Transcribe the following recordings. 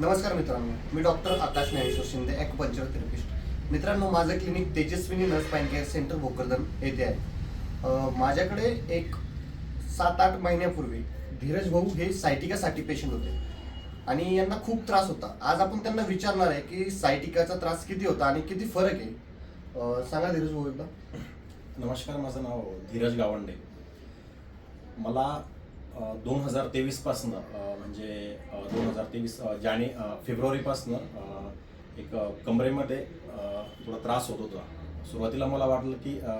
नमस्कार मित्रांनो मी doctor Akash Dnyaneshwar Shinde acupuncture therapist मित्रांनो माझं clinic Tejaswini nurse pan care centre Bhokardan येथे आहे. माझ्याकडे एक सात आठ महिन्यापूर्वी धीरज भाऊ हे सायटिकासाठी पेशंट होते. आणि यांना खूप त्रास होता. आज आपण त्यांना विचारणार आहे की सायटिकाचा त्रास किती होता आणि किती फरक आहे? सांगा धीरज भाऊ एकदा. नमस्कार माझं नाव धीरज गावंडे. मला दोन हजार तेवीसपासनं म्हणजे दोन हजार तेवीस जाने फेब्रुवारीपासनं एक कमरेमध्ये थोडा त्रास होत होता. सुरुवातीला मला वाटलं की अ,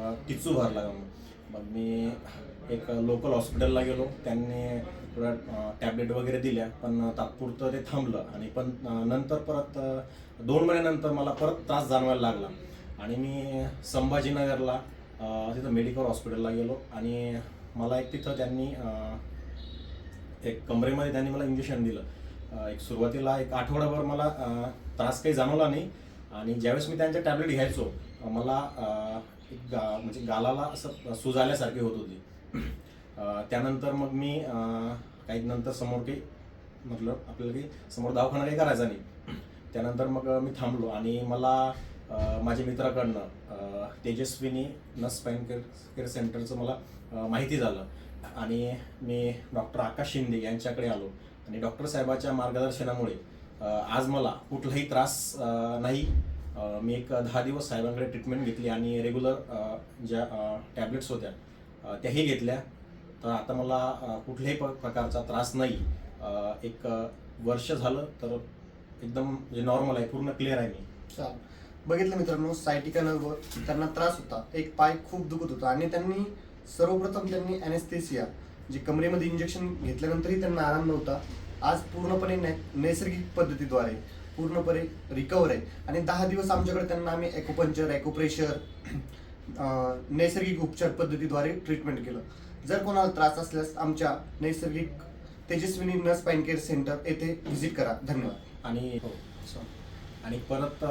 भरला म्हणून. मग मी एक लोकल हॉस्पिटलला गेलो. त्यांनी थोड्या टॅबलेट वगैरे दिल्या पण तात्पुरतं ते थांबलं. आणि पण नंतर परत दोन महिन्यानंतर मला परत त्रास जाणवायला लागला. आणि मी संभाजीनगरला तिथं मेडिकल हॉस्पिटलला गेलो. आणि मला एक तिथं त्यांनी एक कमरेमध्ये त्यांनी मला इंजेक्शन दिलं. एक सुरुवातीला एक आठवडाभर मला त्रास काही जाणवला नाही. आणि ज्यावेळेस मी त्यांच्या टॅबलेट घ्यायचो मला एक गा म्हणजे गालाला असं सूज आल्यासारखी होत होती. त्यानंतर मग मी काही नंतर समोर काही मतलब आपल्याला काही समोर दवाखाना काही करायचा नाही. त्यानंतर मग मी थांबलो आणि मला माझ्या मित्राकडनं तेजस्विनी नस स्पाईन केअर केअर सेंटरचं मला माहिती झालं. आणि मी डॉक्टर आकाश शिंदे यांच्याकडे आलो. आणि डॉक्टर साहेबाच्या मार्गदर्शनामुळे आज मला कुठलाही त्रास नाही. मी एक दहा दिवस साहेबांकडे ट्रीटमेंट घेतली आणि रेग्युलर ज्या टॅबलेट्स होत्या त्याही घेतल्या. तर आता मला कुठल्याही प- प्रकारचा त्रास नाही. एक वर्ष झालं तर एकदम म्हणजे नॉर्मल आहे पूर्ण क्लिअर आहे मी. चाल बघितलं मित्रांनो सायटिका नर्व त्यांना त्रास होता. एक पाय खूप दुखत होता आणि त्यांनी सर्वप्रथम त्यांनी अॅनेस्थेसिया जे कमरेमध्ये इंजेक्शन घेतल्यानंतरही त्यांना आराम नव्हता आज पूर्णपणे नै- नैसर्गिक पद्धतीद्वारे पूर्णपणे रिकवर आहे. आणि दहा दिवस आमच्याकडे त्यांना आम्ही ॲकोपंचर ॲकोप्रेशर नैसर्गिक उपचार पद्धतीद्वारे ट्रीटमेंट केलं. जर कोणाला त्रास असल्यास आमच्या नैसर्गिक Tejaswini nurse pain care centre येथे व्हिजिट करा. धन्यवाद. आणि हो आणि परत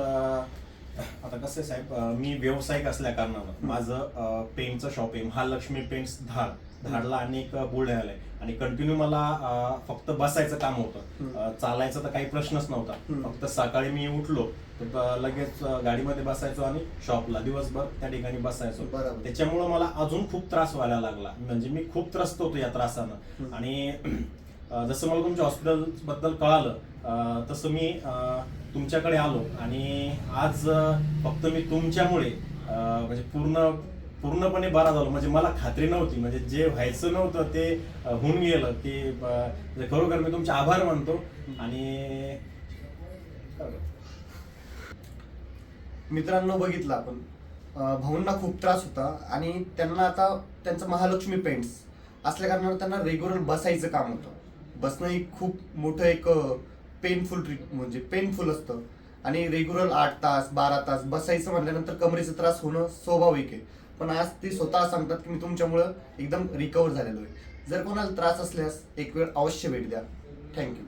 आता कसं आहे साहेब मी व्यावसायिक असल्या कारणानं माझं पेंटचं शॉप आहे. महालक्ष्मी पेंट्स धाड. धाडला आणि एक बुलढाण्याला आहे आणि कंटिन्यू मला फक्त बसायचं काम होतं. चालायचं तर काही प्रश्नच नव्हता. फक्त सकाळी मी उठलो तर लगेच गाडीमध्ये बसायचो आणि शॉपला दिवसभर त्या ठिकाणी बसायचो. त्याच्यामुळं मला अजून खूप त्रास व्हायला लागला. म्हणजे मी खूप त्रस्त होतो या त्रासानं. आणि जसं मला तुमच्या हॉस्पिटलबद्दल कळालं तसं मी तुमच्याकडे आलो. आणि आज फक्त मी तुमच्यामुळे म्हणजे पूर्ण पूर्णपणे बरा झालो. म्हणजे मला खात्री नव्हती. म्हणजे जे व्हायचं नव्हतं ते होऊन गेलं की म्हणजे खरोखर मी तुमचे आभार मानतो. आणि मित्रांनो बघितलं आपण. भाऊंना खूप त्रास होता आणि त्यांना आता त्यांचं महालक्ष्मी पेंट्स असल्या कारणानं त्यांना रेग्युलर बसायचं काम होतं. बसणं ही खूप मोठं एक पेनफुल ट्रीट म्हणजे पेनफुल असतं. आणि रेग्युलर आठ तास बारा तास बसायचं म्हटल्यानंतर कमरेचा त्रास होणं स्वाभाविक आहे. पण आज ते स्वतः सांगतात की मी तुमच्यामुळं एकदम रिकवर झालेलो आहे. जर कोणाला त्रास असल्यास एक वेळ अवश्य भेट द्या. थँक्यू